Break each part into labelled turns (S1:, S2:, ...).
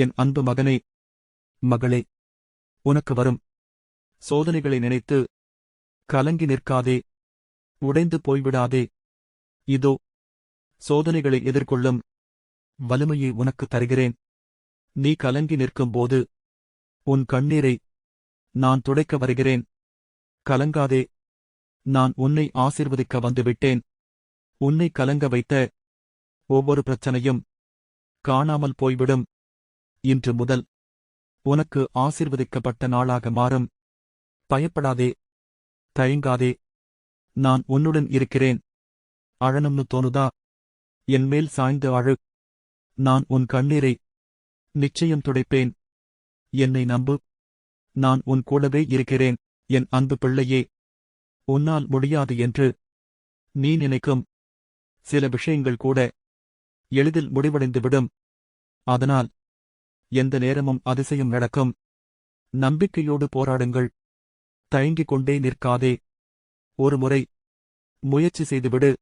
S1: என் அன்பு மகனே. மகளே உனக்கு வரும். சோதனைகளை நினைத்து கலங்கி நிற்காதே. உடைந்து போய்விடாதே. இதோ சோதனைகளை எதிர்கொள்ளும் வலிமையை உனக்கு தருகிறேன். நீ கலங்கி நிற்கும்போது உன் கண்ணீரை நான் துடைக்க வருகிறேன். கலங்காதே. நான் உன்னை ஆசீர்வதிக்க வந்துவிட்டேன். உன்னை கலங்க வைத்த ஒவ்வொரு பிரச்சனையும் காணாமல் போய்விடும். இன்று முதல் உனக்கு ஆசீர்வதிக்கப்பட்ட நாளாக மாறும். பயப்படாதே. தயங்காதே. நான் உன்னுடன் இருக்கிறேன். அழணும்னு தோணுதா? என்மேல் சாய்ந்து அழு. நான் உன் கண்ணீரை நிச்சயம் துடைப்பேன். என்னை நம்பு. நான் உன் கூடவே இருக்கிறேன். என் அன்பு பிள்ளையே. உன்னால் முடியாது என்று நீ நினைக்கும். சில விஷயங்கள் கூட எளிதில் முடிவடைந்துவிடும். அதனால் எந்த நேரமும் அதிசயம் நடக்கும். நம்பிக்கையோடு போராடுங்கள். தயங்கிக் கொண்டே நிற்காதே. ஒருமுறை முயற்சி செய்துவிடு.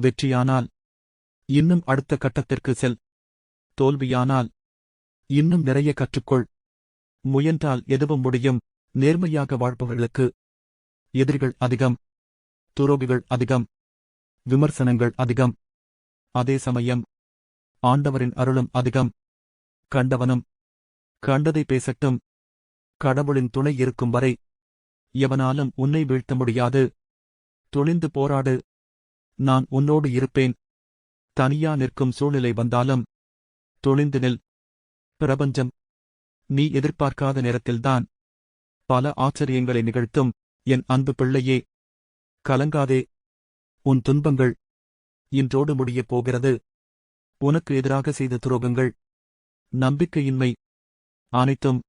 S1: வெற்றியானால் இன்னும் அடுத்த கட்டத்திற்கு செல். தோல்வியானால் இன்னும் நிறைய கற்றுக்கொள். முயன்றால் எதுவும் முடியும். நேர்மையாக வாழ்பவர்களுக்கு எதிரிகள் அதிகம். துரோகிகள் அதிகம். விமர்சனங்கள் அதிகம். அதே சமயம் ஆண்டவரின் அருளும் அதிகம். கண்டவனும் கண்டதை பேசட்டும். கடவுளின் துணை இருக்கும் வரை எவனாலும் உன்னை வீழ்த்த முடியாது. துணிந்து போராடு. நான் உன்னோடு இருப்பேன். தனியா நிற்கும் சூழ்நிலை வந்தாலும் துணிந்து நில். பிரபஞ்சம் நீ எதிர்பார்க்காத நேரத்தில்தான் பல ஆச்சரியங்களை நிகழ்த்தும். என் அன்பு பிள்ளையே கலங்காதே. உன் துன்பங்கள் இன்றோடு முடியப் போகிறது. உனக்கு எதிராக செய்த துரோகங்கள் நம்பிக்கையின்மை அனைத்தும்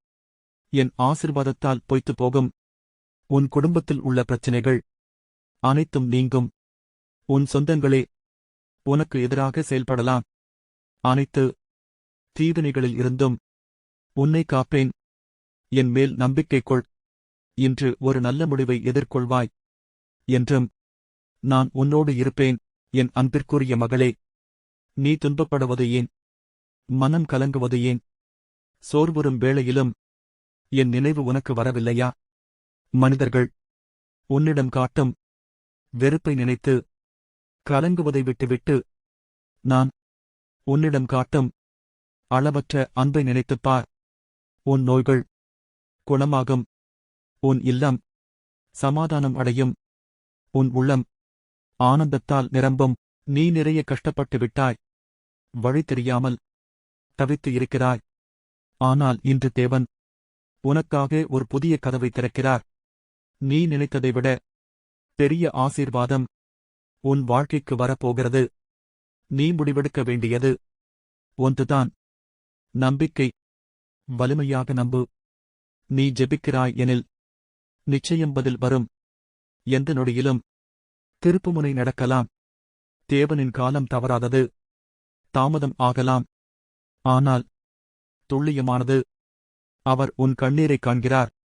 S1: என் ஆசிர்வாதத்தால் பொய்த்துப் போகும். உன் குடும்பத்தில் உள்ள பிரச்சினைகள் அனைத்தும் நீங்கும். உன் சொந்தங்களே உனக்கு எதிராக செயல்படலாம். அனைத்து தீவினைகளில் இருந்தும் உன்னை காப்பேன். என் மேல் நம்பிக்கை கொள். இன்று ஒரு நல்ல முடிவை எதிர்கொள்வாய். என்றும் நான் உன்னோடு இருப்பேன். என் அன்பிற்குரிய மகளே நீ துன்பப்படுவது ஏன் மனம் கலங்குவது ஏன்? சோர்வுறும் வேளையிலும் என் நினைவு உனக்கு வரவில்லையா? மனிதர்கள் உன்னிடம் காட்டும் வெறுப்பை நினைத்து கலங்குவதை விட்டுவிட்டு நான் உன்னிடம் காட்டும் அளவற்ற அன்பை நினைத்துப் பார். உன் நோய்கள் குணமாகும். உன் இல்லம் சமாதானம் அடையும். உன் உள்ளம் ஆனந்தத்தால் நிரம்பும். நீ நிறைய கஷ்டப்பட்டு விட்டாய். வழி தெரியாமல் தவித்து இருக்கிறாய். ஆனால் இன்று தேவன் உனக்காக ஒரு புதிய கதவை திறக்கிறார். நீ நினைத்ததை விட பெரிய ஆசீர்வாதம் உன் வாழ்க்கைக்கு வரப்போகிறது. நீ முடிவெடுக்க வேண்டியது ஒன்றுதான். நம்பிக்கை வலிமையாக நம்பு. நீ ஜெபிக்கிறாய் எனில் நிச்சயம் பதில் வரும். எந்த நொடியிலும் திருப்புமுனை நடக்கலாம். தேவனின் காலம் தவறாதது. தாமதம் ஆகலாம். ஆனால் துல்லியமானது. அவர் உன் கண்ணீரைக் காண்கிறார்.